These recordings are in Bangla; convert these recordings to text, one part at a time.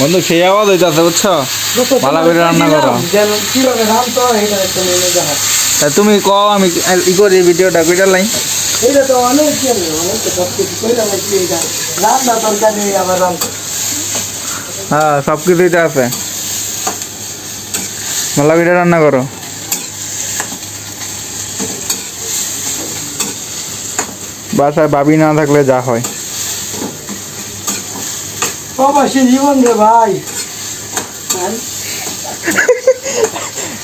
বন্ধু, সেই আওয়াজ হইতাছে, বুঝছ? করে রান্না করো। তুমি কও, আমি ই করি ভিডিওটা কইটা লাই। এটা তো অনেক অনেক সব কিছু হ্যাঁ সব আছে। ভালো করে রান্না করো। বাসায় ভাবি না থাকলে যা হয়। প্রবাসী জীবন রে ভাই।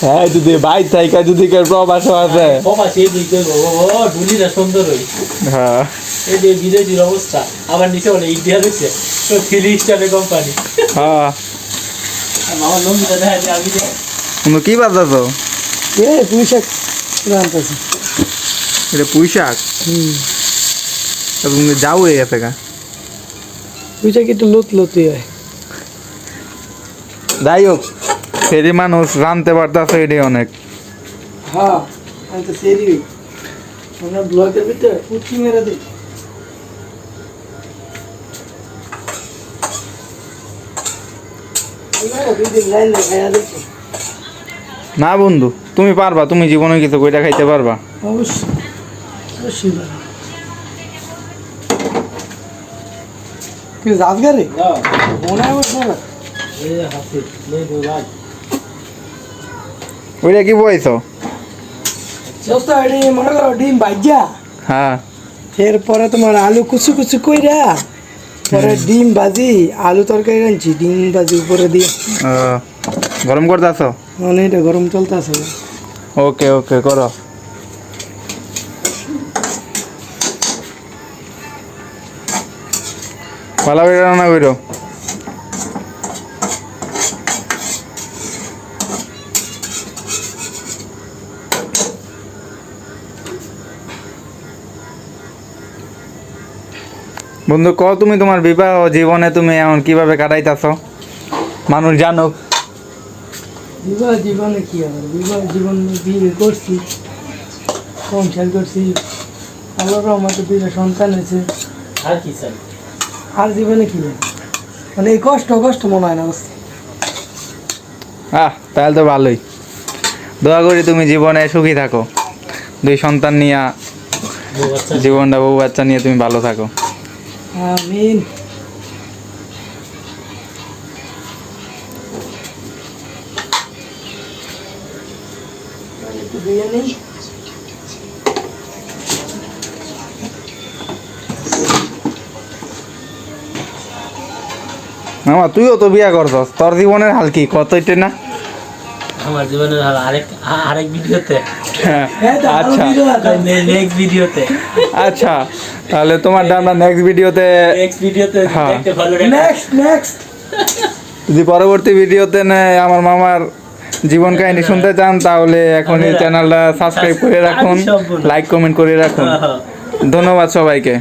হ্যাঁ? যদি ভাই থাইকা যদি কেউ প্রবাস আছে। বাবা সেই দিক দিয়ে ও ঢুলিটা সুন্দর হই। হ্যাঁ। এই যে বিদেশির অবস্থা আবার নিচে বলে ইন্ডিয়া রয়েছে তো ফিলি স্টারে কোম্পানি হ্যাঁ। আমার লঙ্গিটা দেখা যায় আমি তুমি কি বাজাচ্ছ? এ রান্তাছি এটা পুঁই শাক হুম। তুমি যাও হয়ে গেছে গা তুই সে একটু লুত লুতি হয়। যাই হোক ফেরি মানুষ জানতে পারতেছে এটাই অনেক। হ্যাঁ আমি তো সেরি আমরা ব্লগের ভিতরে উঠি মেরে দিই। না বন্ধু তুমি পারবা তুমি জীবনে কিছু কইটা খাইতে পারবা। অবশ্যই অবশ্যই পারে। কি রাজগারে? দাও মনে হয় ওইটা কি বইছো? মনে করো ডিম ভাজ্যা হ্যাঁ। এরপরে তোমার আলু কুচু কুচু কইরা পরে ডিম ভাজি আলু তরকারি রাঁধছি ডিম ভাজি উপরে দিয়ে। গরম করতেছ? মানে এটা গরম চলতেছে। ওকে ওকে করো। ভালো করে রান্না করো বন্ধু ক তুমি তোমার বিবাহ জীবনে তুমি এখন কীভাবে কাটাইতেছ? মানুষ জানুক। বিবাহ জীবনে কি হবে বিবাহ জীবন বিয়ে করছি সংসার করছি। আল্লাহর রহমতে দুইটা সন্তান হয়েছে। আর কি চাই? আর জীবনে কি? মানে এই কষ্ট কষ্ট মনে হয় না বুঝতে আহ তাহলে তো ভালোই। দোয়া করি তুমি জীবনে সুখী থাকো। দুই সন্তান নিয়ে জীবনটা বউ বাচ্চা নিয়ে তুমি ভালো থাকো। আমিন। একটু দিয়ে নেই। মামা তুইও তো বিয়া করছস। তোর জীবনের হাল কি? কত এটা না? আমার জীবনের হাল আরেক আরেক ভিডিওতে। আরও আচ্ছা। নেক্সট ভিডিওতে। আচ্ছা তাহলে তোমার আমরা নেক্সট ভিডিওতে নেক্সট ভিডিওতে হ্যাঁ। দেখতে ভালো নেক্সট নেক্সট যদি পরবর্তী ভিডিওতে নেয় আমার মামার জীবন কাহিনী শুনতে চান তাহলে এখন এই চ্যানেলটা সাবস্ক্রাইব করে রাখুন। লাইক কমেন্ট করে রাখুন। হ্যাঁ, হ্যাঁ। ধন্যবাদ সবাইকে।